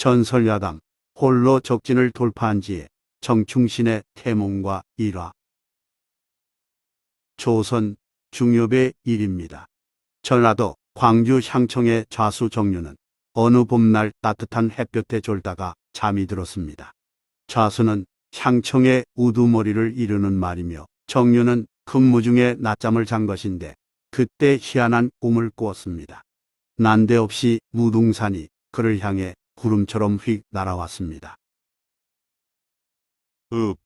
전설야담 홀로 적진을 돌파한 지에 정충신의 태몽과 일화 조선 중엽의 일입니다. 전라도 광주 향청의 좌수 정류는 어느 봄날 따뜻한 햇볕에 졸다가 잠이 들었습니다. 좌수는 향청의 우두머리를 이루는 말이며 정류는 근무 중에 낮잠을 잔 것인데 그때 희한한 꿈을 꾸었습니다. 난데없이 무둥산이 그를 향해 구름처럼 휙 날아왔습니다. 읍,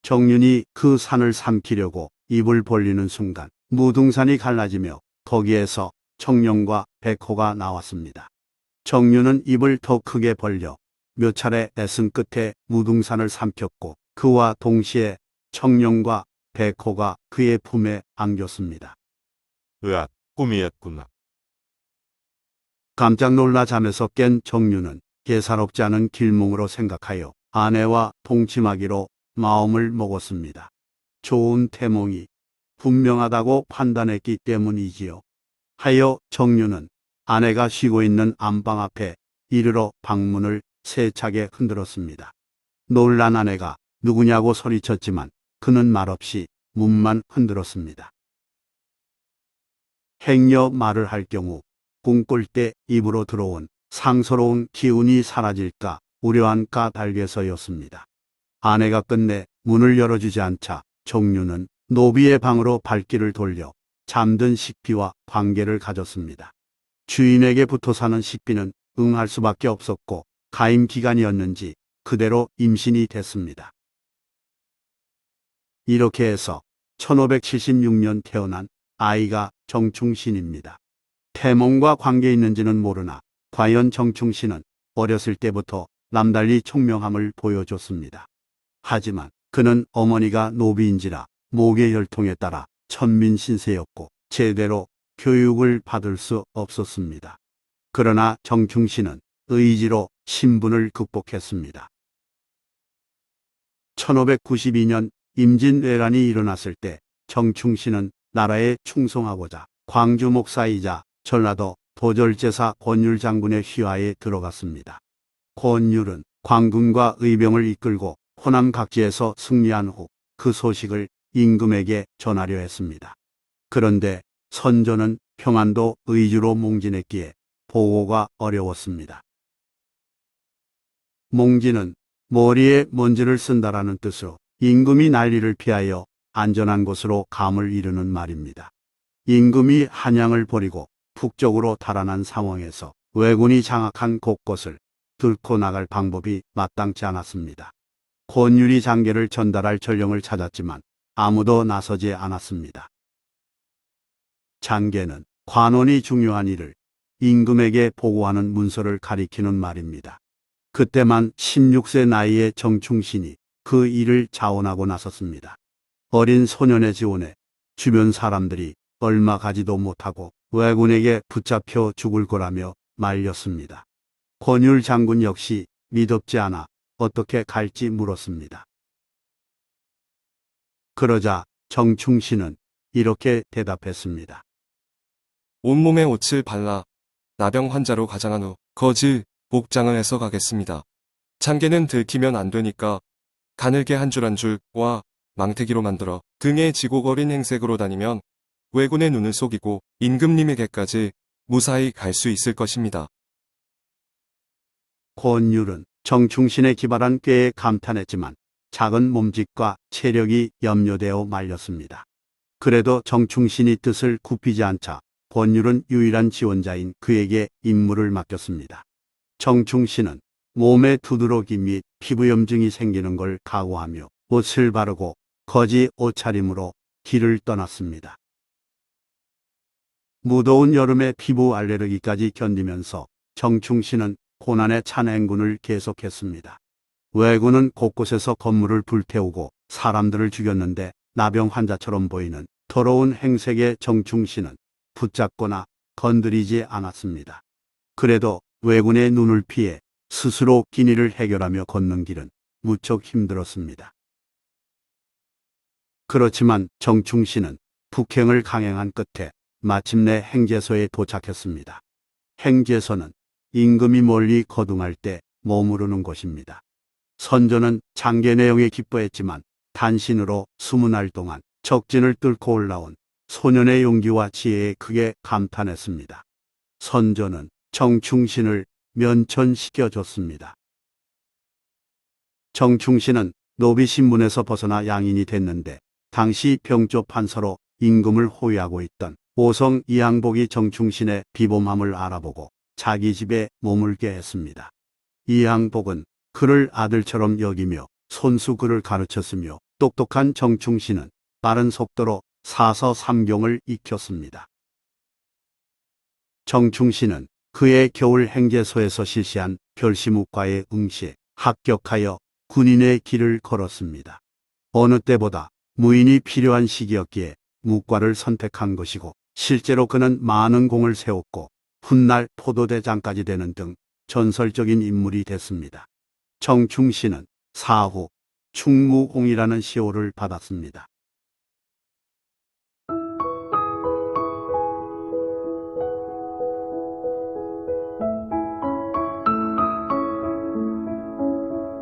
정윤이 그 산을 삼키려고 입을 벌리는 순간 무등산이 갈라지며 거기에서 청룡과 백호가 나왔습니다. 정윤은 입을 더 크게 벌려 몇 차례 애쓴 끝에 무등산을 삼켰고 그와 동시에 청룡과 백호가 그의 품에 안겼습니다. 으앗, 꿈이었구나. 깜짝 놀라 잠에서 깬 정윤은 예사롭지 않은 길몽으로 생각하여 아내와 동침하기로 마음을 먹었습니다. 좋은 태몽이 분명하다고 판단했기 때문이지요. 하여 정윤은 아내가 쉬고 있는 안방 앞에 이르러 방문을 세차게 흔들었습니다. 놀란 아내가 누구냐고 소리쳤지만 그는 말없이 문만 흔들었습니다. 행여 말을 할 경우 꿈꿀 때 입으로 들어온 상서로운 기운이 사라질까 우려한 까닭에서였습니다. 아내가 끝내 문을 열어주지 않자 정유는 노비의 방으로 발길을 돌려 잠든 식비와 관계를 가졌습니다. 주인에게 붙어 사는 식비는 응할 수밖에 없었고 가임 기간이었는지 그대로 임신이 됐습니다. 이렇게 해서 1576년 태어난 아이가 정충신입니다. 태몽과 관계 있는지는 모르나 과연 정충신은 어렸을 때부터 남달리 총명함을 보여줬습니다. 하지만 그는 어머니가 노비인지라 목의 혈통에 따라 천민 신세였고 제대로 교육을 받을 수 없었습니다. 그러나 정충신은 의지로 신분을 극복했습니다. 1592년 임진왜란이 일어났을 때 정충신은 나라에 충성하고자 광주 목사이자 전라도 도절제사 권율 장군의 휘하에 들어갔습니다. 권율은 광군과 의병을 이끌고 호남 각지에서 승리한 후 그 소식을 임금에게 전하려 했습니다. 그런데 선조는 평안도 의주로 몽진했기에 보고가 어려웠습니다. 몽진은 머리에 먼지를 쓴다라는 뜻으로 임금이 난리를 피하여 안전한 곳으로 감을 이루는 말입니다. 임금이 한양을 버리고 북쪽으로 달아난 상황에서 왜군이 장악한 곳곳을 뚫고 나갈 방법이 마땅치 않았습니다. 권율이 장계를 전달할 전령을 찾았지만 아무도 나서지 않았습니다. 장계는 관원이 중요한 일을 임금에게 보고하는 문서를 가리키는 말입니다. 그때만 16세 나이의 정충신이 그 일을 자원하고 나섰습니다. 어린 소년의 지원에 주변 사람들이 얼마 가지도 못하고 왜군에게 붙잡혀 죽을 거라며 말렸습니다. 권율 장군 역시 믿업지 않아 어떻게 갈지 물었습니다. 그러자 정충신은 이렇게 대답했습니다. 온몸에 옷을 발라 나병 환자로 가장한 후 거즈 복장을 해서 가겠습니다. 장계는 들키면 안 되니까 가늘게 한 줄 한 줄과 망태기로 만들어 등에 지고 거린 행색으로 다니면 왜군의 눈을 속이고 임금님에게까지 무사히 갈 수 있을 것입니다. 권율은 정충신의 기발한 꾀에 감탄했지만 작은 몸짓과 체력이 염려되어 말렸습니다. 그래도 정충신이 뜻을 굽히지 않자 권율은 유일한 지원자인 그에게 임무를 맡겼습니다. 정충신은 몸에 두드러기 및 피부염증이 생기는 걸 각오하며 옷을 바르고 거지 옷차림으로 길을 떠났습니다. 무더운 여름에 피부 알레르기까지 견디면서 정충신은 고난의 찬 행군을 계속했습니다. 왜군은 곳곳에서 건물을 불태우고 사람들을 죽였는데 나병 환자처럼 보이는 더러운 행색의 정충신은 붙잡거나 건드리지 않았습니다. 그래도 왜군의 눈을 피해 스스로 기니를 해결하며 걷는 길은 무척 힘들었습니다. 그렇지만 정충신은 북행을 강행한 끝에 마침내 행제소에 도착했습니다. 행제소는 임금이 멀리 거둥할 때 머무르는 곳입니다. 선조는 장계 내용에 기뻐했지만 단신으로 스무 날 동안 적진을 뚫고 올라온 소년의 용기와 지혜에 크게 감탄했습니다. 선조는 정충신을 면천시켜줬습니다. 정충신은 노비 신분에서 벗어나 양인이 됐는데 당시 병조 판서로 임금을 호위하고 있던 오성 이항복이 정충신의 비범함을 알아보고 자기 집에 머물게 했습니다. 이항복은 그를 아들처럼 여기며 손수 그를 가르쳤으며 똑똑한 정충신은 빠른 속도로 사서 삼경을 익혔습니다. 정충신은 그의 겨울 행제소에서 실시한 별시묵과의 응시에 합격하여 군인의 길을 걸었습니다. 어느 때보다 무인이 필요한 시기였기에 묵과를 선택한 것이고 실제로 그는 많은 공을 세웠고 훗날 포도대장까지 되는 등 전설적인 인물이 됐습니다. 정충신은 사후 충무공이라는 시호를 받았습니다.